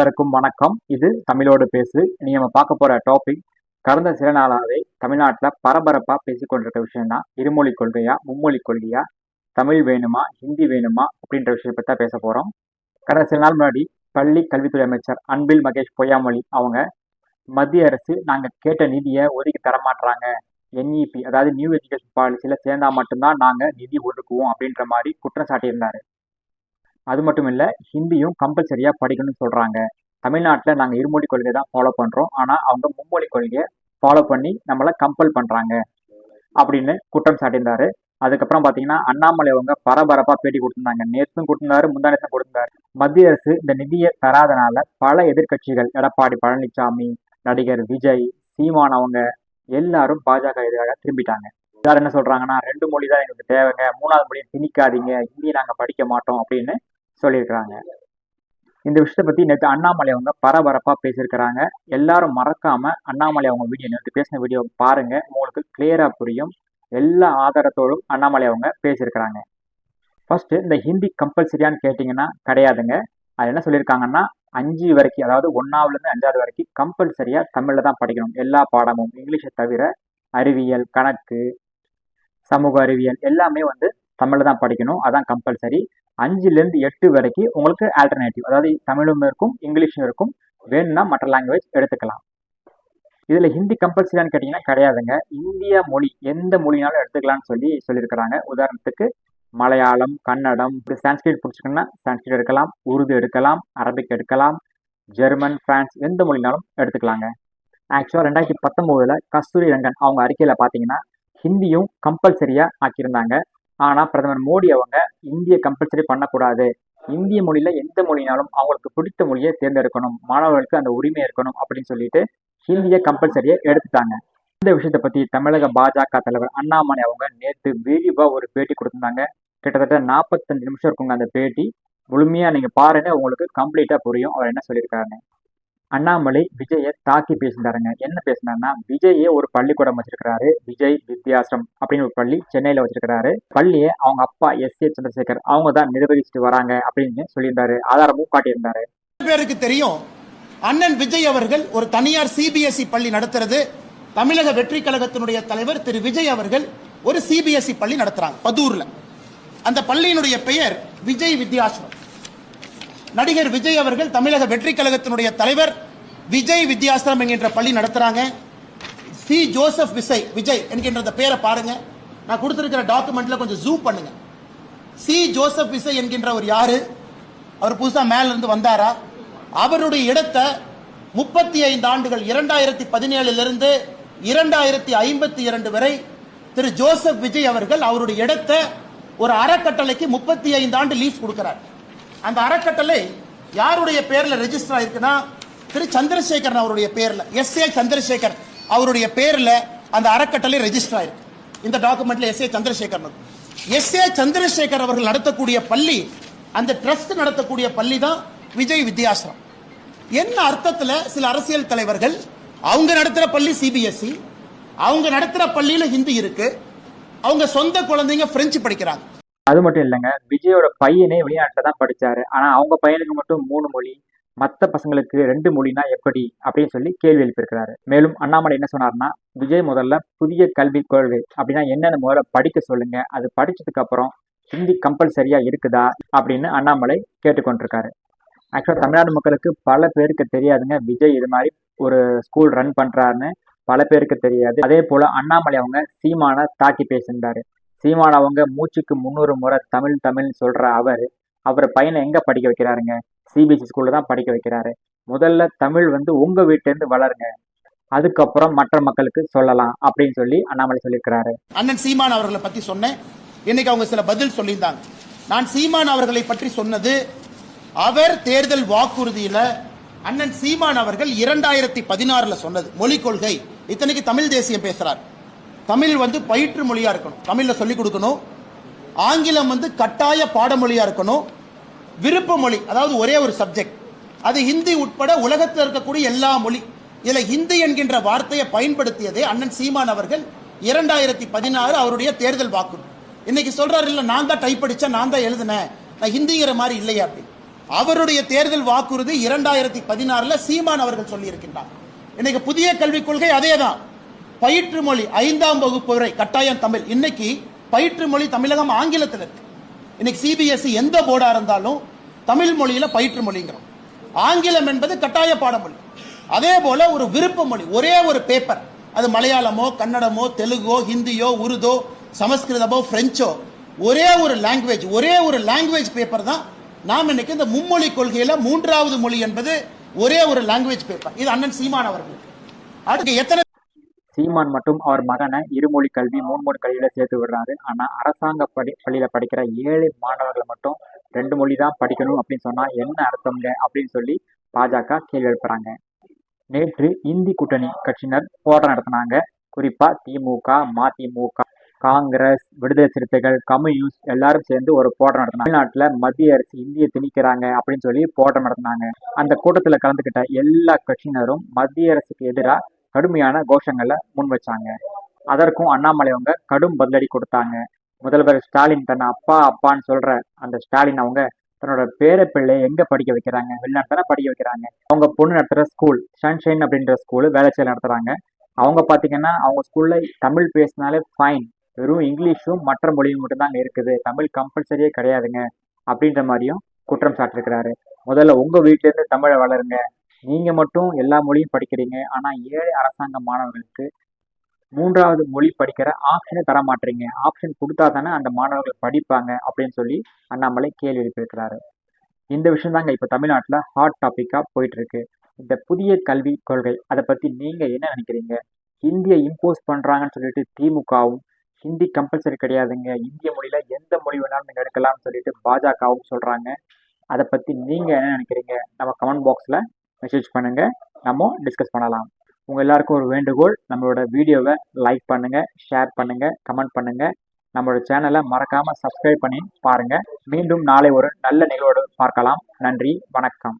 அனைவருக்கும் வணக்கம். இது தமிழோடு பேசு நீ நம்ம பார்க்க போற டாபிக் கடந்த சில நாளாகவே தமிழ்நாட்டில் பரபரப்பா பேசிக்கொண்டிருக்க விஷயம்னா விஷயம் தான் இருமொழி கொள்கையா மும்மொழி கொள்கையா தமிழ் வேணுமா ஹிந்தி வேணுமா அப்படின்ற விஷயத்தை பற்றி தான் பேச போறோம். கடந்த சில நாள் முன்னாடி பள்ளி கல்வித்துறை அமைச்சர் அன்பில் மகேஷ் பொய்யாமொழி அவங்க மத்திய அரசு நாங்கள் கேட்ட நிதியை ஒதுக்கி தரமாட்டுறாங்க என்இபி அதாவது நியூ எஜுகேஷன் பாலிசியில் சேர்ந்தா மட்டும்தான் நாங்கள் நிதி ஒதுக்குவோம் அப்படின்ற மாதிரி குற்றம் சாட்டியிருந்தாரு. அது மட்டும் இல்லை ஹிந்தியும் கம்பல்சரியாக படிக்கணும்னு சொல்கிறாங்க தமிழ்நாட்டில் நாங்கள் இருமொழி கொள்கை தான் ஃபாலோ பண்ணுறோம் ஆனால் அவங்க மும்மொழி கொள்கையை ஃபாலோ பண்ணி நம்மளை கம்பல் பண்ணுறாங்க அப்படின்னு குற்றம் சாட்டியிருந்தாரு. அதுக்கப்புறம் பார்த்தீங்கன்னா அண்ணாமலை அவங்க பரபரப்பாக பேட்டி கொடுத்துருந்தாங்க. நேற்றும் கொடுத்துருந்தாரு முந்தா நேரத்தும் மத்திய அரசு இந்த நிதியை தராதனால பல எதிர்க்கட்சிகள் எடப்பாடி பழனிசாமி நடிகர் விஜய் சீமான் அவங்க எல்லாரும் பாஜக எதிராக திரும்பிட்டாங்க. எல்லாரும் என்ன சொல்றாங்கன்னா ரெண்டு மொழி தான் எங்களுக்கு தேவைங்க. மூணாவது மொழியை திணிக்காதீங்க. ஹிந்தி நாங்கள் படிக்க மாட்டோம். அப்படின்னு சொல்லியிருக்கிறாங்க. இந்த விஷயத்தை பத்தி நேற்று அண்ணாமலை அவங்க பரபரப்பா பேசியிருக்கிறாங்க. எல்லாரும் மறக்காம அண்ணாமலை அவங்க வீடியோ நேற்று பேசின வீடியோ பாருங்க. உங்களுக்கு கிளியரா புரியும். எல்லா ஆதாரத்தோடும் அண்ணாமலை அவங்க பேசியிருக்கிறாங்க. ஃபர்ஸ்ட் இந்த ஹிந்தி கம்பல்சரியான்னு கேட்டிங்கன்னா கிடையாதுங்க. அது என்ன சொல்லியிருக்காங்கன்னா அஞ்சு வரைக்கும் அதாவது ஒன்றாவதுலேருந்து அஞ்சாவது வரைக்கும் கம்பல்சரியாக தமிழில் தான் படிக்கணும். எல்லா பாடமும் இங்கிலீஷை தவிர அறிவியல் கணக்கு சமூக அறிவியல் எல்லாமே வந்து தமிழில் தான் படிக்கணும். அதான் கம்பல்சரி அஞ்சுலேருந்து எட்டு வரைக்கும் உங்களுக்கு ஆல்டர்னேட்டிவ் அதாவது தமிழும் இருக்கும் இங்கிலீஷும் இருக்கும். வேணும்னா மற்ற லாங்குவேஜ் எடுத்துக்கலாம். இதில் ஹிந்தி கம்பல்சரியான்னு கேட்டிங்கன்னா கிடையாதுங்க. இந்திய மொழி எந்த மொழினாலும் எடுத்துக்கலாம்னு சொல்லி சொல்லியிருக்கிறாங்க. உதாரணத்துக்கு மலையாளம் கன்னடம் இப்படி சான்ஸ்கிரிட் பிடிச்சிக்கணும்னா சான்ஸ்கிரிட் எடுக்கலாம் உருது எடுக்கலாம் அரபிக் எடுக்கலாம் ஜெர்மன் பிரான்ஸ் எந்த மொழினாலும் எடுத்துக்கலாங்க. ஆக்சுவலாக ரெண்டாயிரத்தி பத்தொம்போதில் கஸ்தூரி ரங்கன் அவங்க அறிக்கையில் பார்த்தீங்கன்னா ஹிந்தியும் கம்பல்சரியாக ஆக்கியிருந்தாங்க. ஆனால் பிரதமர் மோடி அவங்க இந்திய கம்பல்சரி பண்ணக்கூடாது. இந்திய மொழியில் எந்த மொழினாலும் அவங்களுக்கு பிடித்த மொழியை தேர்ந்தெடுக்கணும். மாணவர்களுக்கு அந்த உரிமை இருக்கணும் அப்படின்னு சொல்லிட்டு ஹிந்தியை கம்பல்சரியை எடுத்துட்டாங்க. இந்த விஷயத்தை பற்றி தமிழக பாஜக தலைவர் அண்ணாமலை அவங்க நேற்று விரிவாக ஒரு பேட்டி கொடுத்துருந்தாங்க. கிட்டத்தட்ட நாற்பத்தஞ்சு நிமிஷம் இருக்குங்க அந்த பேட்டி. முழுமையாக நீங்கள் பாருங்க உங்களுக்கு கம்ப்ளீட்டாக புரியும். அவர் என்ன சொல்லியிருக்காருன்னு. அண்ணாமலை விஜயை தாக்கி பேசினாருங்க. என்ன பேசினாருன்னா விஜயே ஒரு பள்ளிக்கூடம் வச்சிருக்கிறாரு. விஜய் வித்யாசிரம் அப்படின்னு ஒரு பள்ளி சென்னையில வச்சிருக்கிறாரு. பள்ளியை அவங்க அப்பா எஸ். ஏ சந்திரசேகர் அவங்க தான் நிர்வகிச்சுட்டு வராங்க அப்படின்னு சொல்லியிருந்தாரு. ஆதாரமும் காட்டியிருந்தாரு. பேருக்கு தெரியும் அண்ணன் விஜய் அவர்கள் ஒரு தனியார் சிபிஎஸ்இ பள்ளி நடத்துறது. தமிழக வெற்றி கழகத்தினுடைய தலைவர் திரு விஜய் அவர்கள் ஒரு சிபிஎஸ்இ பள்ளி நடத்துறாங்க பதூர்ல. அந்த பள்ளியினுடைய பெயர் விஜய் வித்யாசிரம் நடிகர் விஜய் அவர்கள் தமிழக வெற்றி கழகத்தினுடைய தலைவர். விஜய் வித்யாசிரம் என்கின்ற பள்ளி நடத்துறாங்க. சி. ஜோசப் விசை விஜய் என்கின்ற அந்த பேரை பாருங்க. நான் கொடுத்திருக்கிற டாக்குமெண்ட்ல கொஞ்சம் ஜூம் பண்ணுங்க. சி. ஜோசப் என்கின்ற என்கின்றவர் யாரு? அவர் புதுசா மேல இருந்து வந்தாரா? அவருடைய இடத்தை முப்பத்தி ஐந்து ஆண்டுகள் இரண்டாயிரத்தி பதினேழுலிருந்து இரண்டாயிரத்தி ஐம்பத்தி இரண்டு வரை திரு. ஜோசப் விஜய் அவர்கள் அவருடைய இடத்தை ஒரு அறக்கட்டளைக்கு முப்பத்தி ஐந்து ஆண்டு லீஸ் கொடுக்கிறார். அந்த அறக்கட்டளை யாருடைய பேர்ல ரெஜிஸ்டர் ஆயிருக்குன்னா திரு சந்திரசேகரன் அவருடைய பேர்ல எஸ் ஏ சந்திரசேகர் அவருடைய பேர்ல அந்த அறக்கட்டளை ரெஜிஸ்டர் ஆயிருக்கு. இந்த டாக்குமெண்ட்ல S A Chandrasekaran S A Chandrasekhar அவர்கள் நடத்தக்கூடிய பள்ளி அந்த ட்ரஸ்ட் நடத்தக்கூடிய பள்ளி தான் விஜய் வித்யாசிரம். என்ன அர்த்தத்தில் சில அரசியல் தலைவர்கள் அவங்க நடத்துகிற பள்ளி சிபிஎஸ்சி அவங்க நடத்துகிற பள்ளியில் ஹிந்தி இருக்கு அவங்க சொந்த குழந்தைங்க பிரெஞ்சு படிக்கிறாங்க. அது மட்டும் இல்லைங்க. விஜயோட பையனே வெளிநாட்டில் தான் படிச்சாரு. ஆனால் அவங்க பையனுக்கு மட்டும் மூணு மொழி மற்ற பசங்களுக்கு ரெண்டு மொழினா எப்படி? அப்படின்னு சொல்லி கேள்வி எழுப்பியிருக்கிறாரு. மேலும் அண்ணாமலை என்ன சொன்னார்னா விஜய் முதல்ல புதிய கல்விக் கொள்கை அப்படின்னா என்னென்ன முதல்ல படிக்க சொல்லுங்க. அது படித்ததுக்கு அப்புறம் ஹிந்தி கம்பல்சரியா இருக்குதா? அப்படின்னு அண்ணாமலை கேட்டுக்கொண்டிருக்காரு. ஆக்சுவலாக தமிழ்நாடு மக்களுக்கு பல பேருக்கு தெரியாதுங்க. விஜய் இது மாதிரி ஒரு ஸ்கூல் ரன் பண்ணுறாருன்னு பல பேருக்கு தெரியாது. அதே போல் அண்ணாமலை அவங்க சீமான தாக்கி பேசியிருந்தாரு. சீமான் அவங்க மூச்சுக்கு முந்நூறு முறை தமிழ் தமிழ் சொல்ற அவர் அவர் பையனை எங்க படிக்க வைக்கிறாருங்க? சிபிஎஸ்சி ஸ்கூல்ல தான் படிக்க வைக்கிறாரு. முதல்ல தமிழ் வந்து உங்க வீட்டுல இருந்து வளருங்க. அதுக்கப்புறம் மற்ற மக்களுக்கு சொல்லலாம் அப்படின்னு சொல்லி அண்ணாமலை சொல்லியிருக்கிறாரு. அண்ணன் சீமான் அவர்களை பத்தி சொன்னேன். இன்னைக்கு அவங்க சில பதில் சொல்லியிருந்தாங்க. நான் சீமான் அவர்களை பற்றி சொன்னது அவர் தேர்தல் வாக்குறுதியில அண்ணன் சீமான் அவர்கள் இரண்டாயிரத்தி பதினாறுல சொன்னது மொழிக் கொள்கை. இத்தனைக்கு தமிழ் தேசியம் பேசுறார். தமிழ் வந்து பயிற்று மொழியாக இருக்கணும். தமிழில் சொல்லிக் கொடுக்கணும். ஆங்கிலம் வந்து கட்டாய பாடமொழியாக இருக்கணும். விருப்ப மொழி அதாவது ஒரே ஒரு சப்ஜெக்ட் அது ஹிந்தி உட்பட உலகத்தில் இருக்கக்கூடிய எல்லா மொழி. இதில் ஹிந்தி என்கின்ற வார்த்தையை பயன்படுத்தியதே அண்ணன் சீமான் அவர்கள் இரண்டாயிரத்தி பதினாறு அவருடைய தேர்தல் வாக்கு. இன்னைக்கு சொல்றாரு இல்லை நான் தான் டைப் அடித்தேன் நான் தான் எழுதினேன். நான் ஹிந்திங்கிற மாதிரி இல்லையா அப்படி அவருடைய தேர்தல் வாக்குறுதி இரண்டாயிரத்தி பதினாறில் சீமான் அவர்கள் சொல்லியிருக்கின்றார். இன்னைக்கு புதிய கல்விக் கொள்கை அதே தான் பயிற்று மொழி ஐந்தாம் வகுப்பு வரை கட்டாயம் தமிழ். இன்னைக்கு பயிற்று மொழி தமிழகம் ஆங்கிலத்தில் இருக்கு. இன்னைக்கு சிபிஎஸ்இ எந்த போர்டா இருந்தாலும் தமிழ் மொழியில பயிற்று மொழிங்கிறோம் ஆங்கிலம் என்பது கட்டாய பாடமொழி. அதே போல ஒரு விருப்ப மொழி ஒரே ஒரு பேப்பர் அது மலையாளமோ கன்னடமோ தெலுங்கோ ஹிந்தியோ உருதோ சமஸ்கிருதமோ பிரெஞ்சோ ஒரே ஒரு லாங்குவேஜ் ஒரே ஒரு லாங்குவேஜ் பேப்பர் தான் நாம் இன்னைக்கு இந்த மும்மொழி கொள்கையில மூன்றாவது மொழி என்பது ஒரே ஒரு லாங்குவேஜ் பேப்பர் இது அண்ணன் சீமான் அவர்கள். அடுத்து எத்தனை சீமான் மட்டும் அவர் மகனை இருமொழி கல்வி மூன்மொழி கல்வியில சேர்த்து விடுறாரு. ஆனா அரசாங்க படி பள்ளியில படிக்கிற ஏழு மாணவர்கள் மட்டும் ரெண்டு மொழி தான் படிக்கணும் அப்படின்னு சொன்னா என்ன அர்த்தம்ங்க? அப்படின்னு சொல்லி பாஜக கேள்வி எழுப்புறாங்க. நேற்று இந்தி கூட்டணி கட்சியினர் போராட்டம் நடத்தினாங்க. குறிப்பா திமுக மதிமுக காங்கிரஸ் விடுதலை சிறுத்தைகள் கம்யூனிஸ்ட் எல்லாரும் சேர்ந்து ஒரு போராட்டம் நடத்தினாங்க. தமிழ்நாட்டில் மத்திய அரசு இந்தியை திணிக்கிறாங்க அப்படின்னு சொல்லி போராட்டம் நடத்தினாங்க. அந்த கூட்டத்தில் கலந்துக்கிட்ட எல்லா கட்சியினரும் மத்திய அரசுக்கு எதிராக கடுமையான கோஷங்களை முன் வச்சாங்க. அதற்கும் அண்ணாமலை அவங்க கடும் பதிலடி கொடுத்தாங்க. முதல்வர் ஸ்டாலின் தன்னை அப்பா அப்பான்னு சொல்ற அந்த ஸ்டாலின் அவங்க தன்னோட பேர பிள்ளையை எங்க படிக்க வைக்கிறாங்க? வெளிநாட்டு தானே படிக்க வைக்கிறாங்க. அவங்க பொண்ணு நடத்துற ஸ்கூல் சன்ஷைன் அப்படின்ற ஸ்கூல் செயல் நடத்துறாங்க. அவங்க பாத்தீங்கன்னா அவங்க ஸ்கூல்ல தமிழ் பேசினாலே ஃபைன் வெறும் இங்கிலீஷும் மற்ற மொழியும் மட்டும்தாங்க இருக்குது. தமிழ் கம்பல்சரியே கிடையாதுங்க. அப்படின்ற மாதிரியும் குற்றம் சாட்டிருக்கிறாரு. முதல்ல உங்க வீட்டிலேருந்து தமிழை வளருங்க. நீங்க மட்டும் எல்லா மொழியும் படிக்கிறீங்க. ஆனா ஏழை அரசாங்க மாணவர்களுக்கு மூன்றாவது மொழி படிக்கிற ஆப்ஷனை தர மாட்டீங்க ஆப்ஷன் கொடுத்தா தானே அந்த மாணவர்கள் படிப்பாங்க அப்படின்னு சொல்லி அண்ணாமலை கேள்வி எழுப்பியிருக்கிறாரு இந்த விஷயம் தாங்க இப்போ தமிழ்நாட்டில் ஹாட் டாப்பிக்காக போயிட்டு இருக்கு இந்த புதிய கல்வி கொள்கை அதை பற்றி நீங்கள் என்ன நினைக்கிறீங்க? ஹிந்தியை இம்போஸ் பண்ணுறாங்கன்னு சொல்லிட்டு திமுகவும் ஹிந்தி கம்பல்சரி கிடையாதுங்க. இந்திய மொழியில் எந்த மொழி வேணாலும் நீங்கள் எடுக்கலாம்னு சொல்லிட்டு பாஜகவும் சொல்கிறாங்க அதை பற்றி நீங்கள் என்ன நினைக்கிறீங்க? நம்ம கமெண்ட் பாக்ஸில் மெசேஜ் பண்ணுங்கள் நம்ம டிஸ்கஸ் பண்ணலாம். உங்கள் எல்லாருக்கும் ஒரு வேண்டுகோள். நம்மளோட வீடியோவை லைக் பண்ணுங்கள் ஷேர் பண்ணுங்கள் கமெண்ட் பண்ணுங்கள் நம்மளோட சேனலை மறக்காமல் சப்ஸ்கிரைப் பண்ணி பாருங்கள் மீண்டும் நாளை ஒரு நல்ல நிகழ்வோடு பார்க்கலாம். நன்றி வணக்கம்.